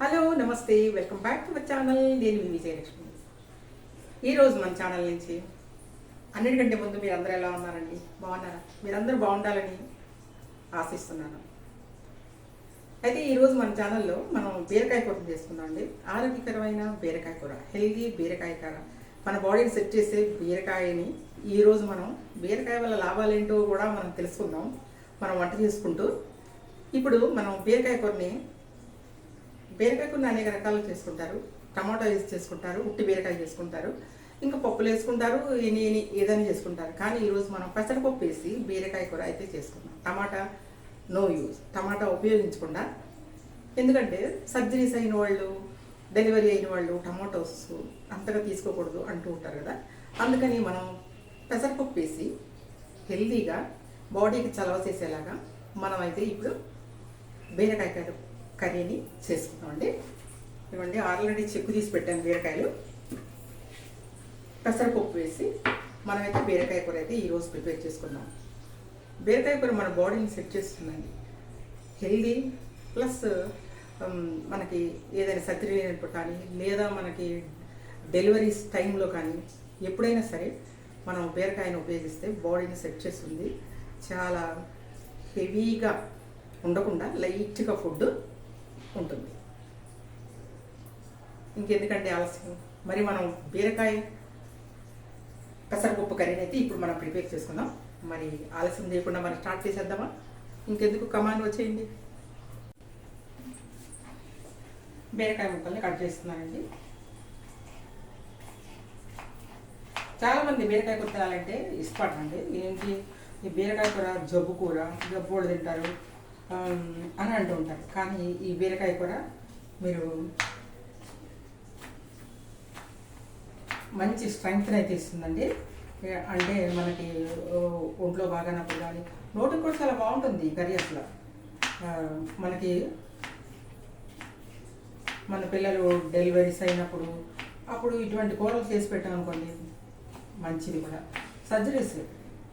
Hello నమస్తే. Welcome back to my channel. నేను మీ విజయలక్ష్మి. ఈరోజు మన ఛానల్ నుంచి అన్నిటికంటే ముందు మీరు ఎలా ఉన్నారండి? బాగున్నారా? మీరందరూ బాగుండాలని ఆశిస్తున్నాను. అయితే ఈరోజు మన ఛానల్లో మనం బీరకాయ కూర చేసుకుందామండి అండి. ఆరోగ్యకరమైన బీరకాయ కూర హెల్దీ బీరకాయ కూర. మన బాడీని సెట్ చేసే బీరకాయని ఈరోజు మనం బీరకాయ వల్ల లాభాలేంటో కూడా మనం తెలుసుకుందాం. మనం వంట చేసుకుంటూ ఇప్పుడు మనం బీరకాయ కూరని బీరకాయ కూరని అనేక రకాలు చేసుకుంటారు. టమాటా వేసి చేసుకుంటారు. ఉట్టి బీరకాయ చేసుకుంటారు. ఇంకా పప్పులు వేసుకుంటారు. ఇని ఇని ఏదైనా చేసుకుంటారు. కానీ ఈరోజు మనం పెసరపప్పు వేసి బీరకాయ కూర అయితే చేసుకున్నాం టమాటా నో యూజ్ టమాటా ఉపయోగించకుండా. ఎందుకంటే సర్జరీస్ అయిన వాళ్ళు డెలివరీ అయిన వాళ్ళు టమాటోస్ అంతగా తీసుకోకూడదు అంటూ ఉంటారు కదా. అందుకని మనం పెసరపప్పు వేసి హెల్దీగా బాడీకి చలవ చేసేలాగా మనం అయితే ఇప్పుడు బీరకాయ కర్రీని చేసుకుందామండి. ఇవ్వండి ఆల్రెడీ చెక్కు తీసి పెట్టాను బీరకాయలు. పెసరపప్పు వేసి మనమైతే బీరకాయ కూర అయితే ఈరోజు ప్రిపేర్ చేసుకుందాం. బీరకాయ కూర మన బాడీని సెట్ చేస్తుందండి. హెల్దీ ప్లస్ మనకి ఏదైనా సర్జరీ అయినప్పుడు కానీ లేదా మనకి డెలివరీస్ టైంలో కానీ ఎప్పుడైనా సరే మనం బీరకాయను ఉపయోగిస్తే బాడీని సెట్ చేస్తుంది. చాలా హెవీగా ఉండకుండా లైట్గా ఫుడ్ ఉంటుంది. ఇంకెందుకంటే ఆలస్యం? మరి మనం బీరకాయ పెసరపప్పు కర్రీని అయితే ఇప్పుడు మనం ప్రిపేర్ చేసుకుందాం. మరి ఆలస్యం చేయకుండా మనం స్టార్ట్ చేసేద్దామా? ఇంకెందుకు కమాండ్ వచ్చేయండి? బీరకాయ ముక్కల్ని కట్ చేస్తున్నానండి. చాలామంది బీరకాయ కూర తినాలంటే ఇష్టపడరండి. ఏంటి? ఈ బీరకాయ కూర జబ్బు కూర జబ్బు వాళ్ళు తింటారు. అని అంటూ ఉంటారు. కానీ ఈ బీరకాయ కూడా మీరు మంచి స్ట్రెంగ్త్ అయితే ఇస్తుందండి అంటే మనకి ఒంట్లో ఒంట్లో బాగానప్పుడు కానీ నోటికి కూడా చాలా బాగుంటుంది ఈ కర్రీ అసలు. మనకి మన పిల్లలు డెలివరీస్ అయినప్పుడు అప్పుడు ఇటువంటి కూరలు చేసి పెట్టాం అనుకోండి మంచిది కూడా. సర్జరీస్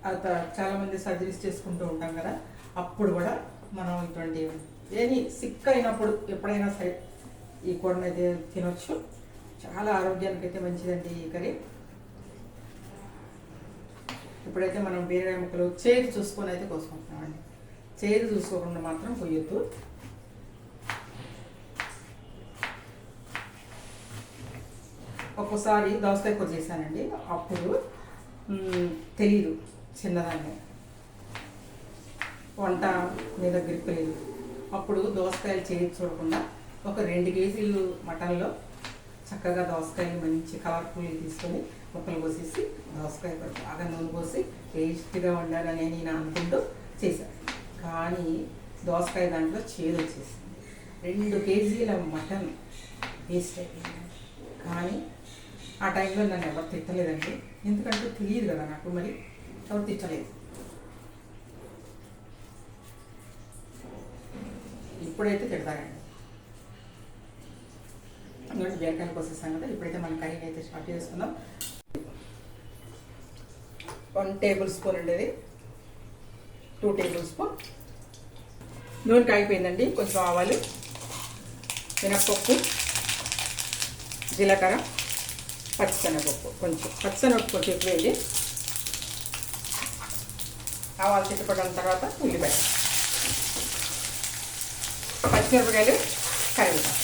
అత చాలామంది సర్జరీస్ చేసుకుంటూ ఉంటాం కదా అప్పుడు కూడా మనం ఇటువంటి ఏని సిక్ అయినప్పుడు ఎప్పుడైనా సరే ఈ కూరను అయితే తినొచ్చు. చాలా ఆరోగ్యానికి అయితే మంచిదండి ఈ కర్రీ. ఇప్పుడైతే మనం బీరకాయ ముక్కలు చేదు చూసుకొని అయితే కోసుకుంటున్నామండి. చేదు చూసుకోకుండా మాత్రం కొయ్యొద్దు ఒక్కోసారి దోసకాయ కూర చేశానండి. అప్పుడు తెలీదు చిన్నదాన్ని. వంట మీద దగ్గరికి లేదు అప్పుడు దోసకాయలు చేయి చూడకుండా ఒక రెండు కేజీలు మటన్లో చక్కగా దోసకాయలు మంచి కలర్ఫుల్ తీసుకొని ముక్కలు కోసేసి దోసకాయ బాగా నూనె పోసి టేస్ట్గా ఉండాలని నేను అనుకుంటూ చేశాను కానీ దోసకాయ దాంట్లో చేదు వచ్చేసింది. రెండు కేజీల మటన్ వేస్ట్ అయిపోయింది. కానీ ఆ టైంలో నన్ను ఎవరు తిట్టలేదండి. ఎందుకంటే తెలియదు కదా నాకు మరి ఎవరు తిట్టలేదు. ఇప్పుడైతే తిడతారండి ఇంకోటి బీరకాయలు కోసేస్తాం కదా ఇప్పుడైతే మనం కర్రీ అయితే స్టార్ట్ చేసుకుందాం వన్ టేబుల్ స్పూన్ ఉండేది టూ టేబుల్ స్పూన్. నూనె కాగిపోయిందండి కొంచెం ఆవాలు మినప్పప్పు జీలకర్ర పచ్చిశనగపప్పు కొంచెం. పచ్చిశనగపప్పు కొంచెం ఎక్కువ వేయండి ఆవాలు చిట్టుపడిన తర్వాత ఉల్లిపాయ పచ్చిమిరపకాయలు కరివేపాకు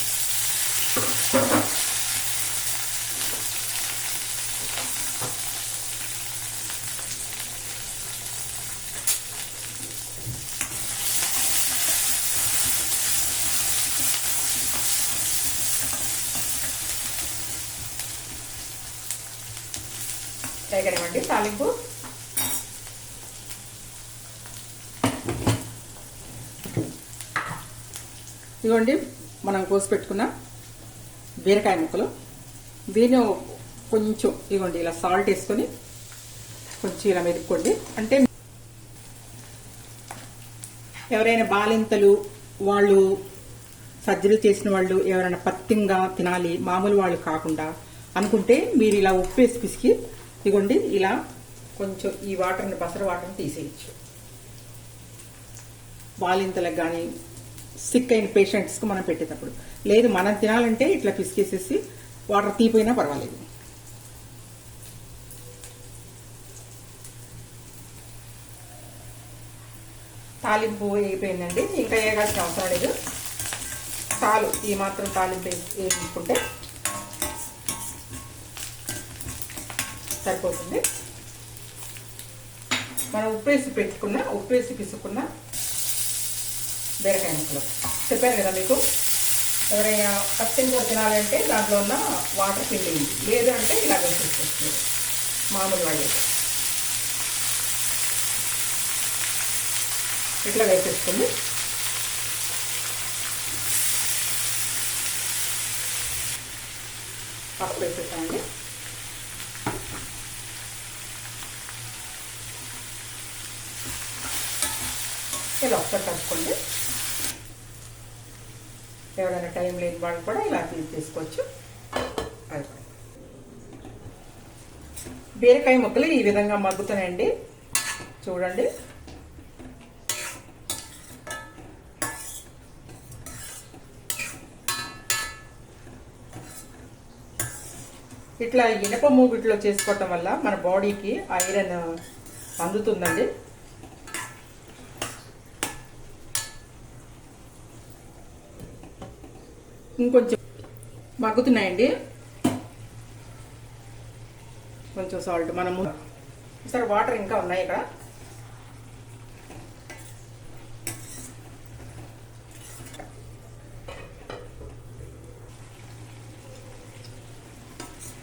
వేగనివ్వండి తాలింపు. ఇదిగోండి మనం కోసి పెట్టుకున్న బీరకాయ ముక్కలు. దీని కొంచెం ఇదిగోండి ఇలా సాల్ట్ వేసుకొని కొంచెం ఇలా మెదుక్కోండి అంటే ఎవరైనా బాలింతలు వాళ్ళు సర్జరీ చేసిన వాళ్ళు ఎవరైనా పత్యంగా తినాలి మామూలు వాళ్ళు కాకుండా అనుకుంటే మీరు ఇలా ఉప్పు వేసి పిసికి ఇదిగోండి ఇలా కొంచెం ఈ వాటర్ని బసర వాటర్ని తీసేయచ్చు. బాలింతలకు కానీ సిక్ అయిన పేషెంట్స్కి మనం పెట్టేటప్పుడు. లేదు మనం తినాలంటే ఇట్లా పిసికేసేసి వాటర్ తీపోయినా పర్వాలేదు. తాలింపు అయిపోయిందండి. ఇంకా వేయాల్సిన అవసరం లేదు. తాలు ఈ మాత్రం తాలింపు వేసుకుంటే సరిపోతుంది. మనం ఉప్పు వేసి పెట్టుకున్న ఉప్పు వేసి పిసుకున్న బీరకాయ ముక్కలు. చెప్పాను కదా మీకు? ఎవరైనా పచ్చని కూర తినాలంటే దాంట్లో ఉన్న వాటర్ పిండింది లేదు అంటే ఇలా వేసేసుకోవచ్చు. మామూలు వాళ్ళు ఇట్లా వేసేసుకుంది పసుపు వేసేసామండి ఇలా ఒకసారి కలుపుకోండి. ఎవరైనా టైం లేని వాళ్ళు కూడా ఇలా తీసి చేసుకోవచ్చు అది. బీరకాయ ముక్కలు ఈ విధంగా మగ్గుతున్నాయండి. చూడండి. ఇట్లా ఇనప మూగిట్లో చేసుకోవటం వల్ల మన బాడీకి ఐరన్ అందుతుందండి. ఇంకొంచెం మగ్గుతున్నాయండి. కొంచెం సాల్ట్ మనము సరే వాటర్ ఇంకా ఉన్నాయి ఇక్కడ.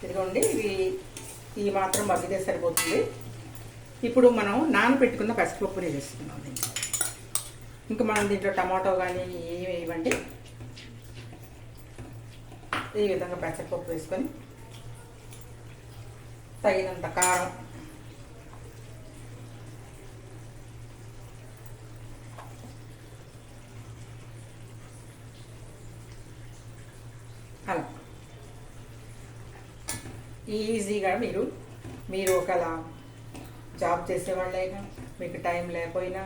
ఇదిగోండి ఇవి ఈ మాత్రం మగ్గితే సరిపోతుంది. ఇప్పుడు మనం నానబెట్టుకున్న పెసరపప్పుని వేసుకున్నాం దీంట్లో ఇంకా మనం దీంట్లో టమాటో కానీ ఏమి వేయమండి. ఈ విధంగా పెసరపప్పు వేసుకొని తగినంత కారం. అలా. ఈజీగా మీరు మీరు ఒకలా జాబ్ చేసేవాళ్ళైనా మీకు టైం లేకపోయినా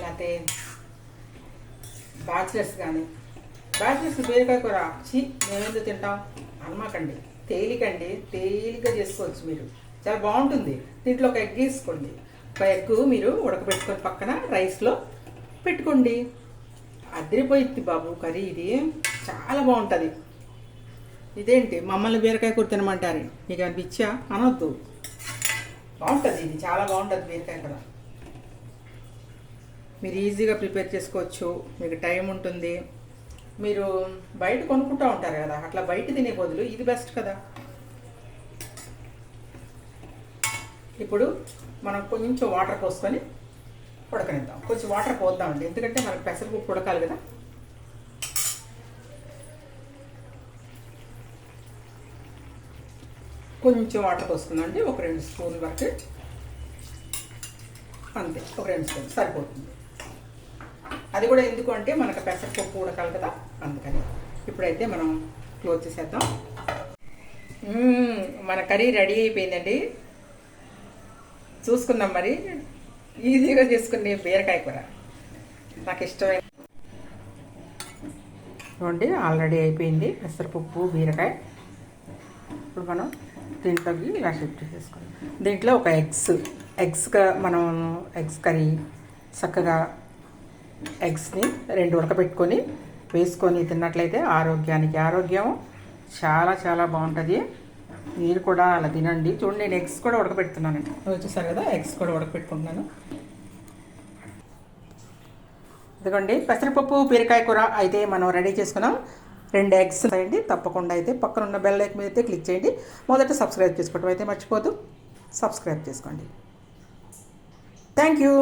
లేకపోతే బ్యాచిలర్స్ కానీ బ్యాచిలర్స్ బీరకాయ కూర చి మేమెందుకు తింటాం? అనమాకండి తేలికండి. తేలిక చేసుకోవచ్చు మీరు. చాలా బాగుంటుంది. దీంట్లో ఒక ఎగ్ వేసుకోండి. ఒక ఎగ్ మీరు ఉడకబెట్టుకొని పక్కన రైస్లో పెట్టుకోండి. అదిరిపోయిద్ది బాబు కర్రీ ఇది. చాలా బాగుంటుంది. ఇదేంటి? మమ్మల్ని బీరకాయ కూర తినమంటారు. మీకు అనిపించా? అనొద్దు. బాగుంటుంది ఇది. చాలా బాగుంటుంది బీరకాయ కూర. మీరు ఈజీగా ప్రిపేర్ చేసుకోవచ్చు. మీకు టైం ఉంటుంది. మీరు బయట కొనుక్కుంటూ ఉంటారు కదా అట్లా బయట తినే బదులు ఇది బెస్ట్ కదా. ఇప్పుడు మనం కొంచెం వాటర్ పోసుకొని ఉడకనిద్దాం. కొంచెం వాటర్ పోద్దామండి. ఎందుకంటే మనకు పెసరపప్పు ఉడకాలి కదా. కొంచెం వాటర్ పోసుకుందాం ఒక రెండు స్పూన్ వరకు. అంతే ఒక రెండు స్పూన్ సరిపోతుంది. అది కూడా ఎందుకు అంటే మనకు పెసరపప్పు ఉడకాలి కదా. అందుకని ఇప్పుడైతే మనం క్లోజ్ చేసేద్దాం. మన కర్రీ రెడీ అయిపోయిందండి. చూసుకుందాం మరి. ఈజీగా చేసుకునే బీరకాయ కూర. నాకు ఇష్టమైన చూడండి ఆల్రెడీ అయిపోయింది. పెసరపప్పు బీరకాయ. ఇప్పుడు మనం దీంట్లోకి ఇలా షిఫ్ట్ చేసుకుందాం దీంట్లో ఒక ఎగ్స్ ఎగ్స్గా మనం ఎగ్స్ కర్రీ చక్కగా ఎగ్స్ని రెండు ఉడకబెట్టుకొని వేసుకొని తిన్నట్లయితే ఆరోగ్యానికి ఆరోగ్యం చాలా చాలా బాగుంటుంది. మీరు కూడా అలా తినండి. చూడండి నేను ఎగ్స్ కూడా ఉడకబెడుతున్నానండి చూసారు కదా ఎగ్స్ కూడా ఉడకపెట్టుకుంటున్నాను ఇదిగోండి పెసరపప్పు బీరకాయ కూర అయితే మనం రెడీ చేసుకున్నాం. రెండు ఎగ్స్ ఉంటాయండి. తప్పకుండా అయితే పక్కన ఉన్న బెల్ లైక్ మీద అయితే క్లిక్ చేయండి. మొదట సబ్స్క్రైబ్ చేసుకోవటం అయితే మర్చిపోదు సబ్స్క్రైబ్ చేసుకోండి. Thank you.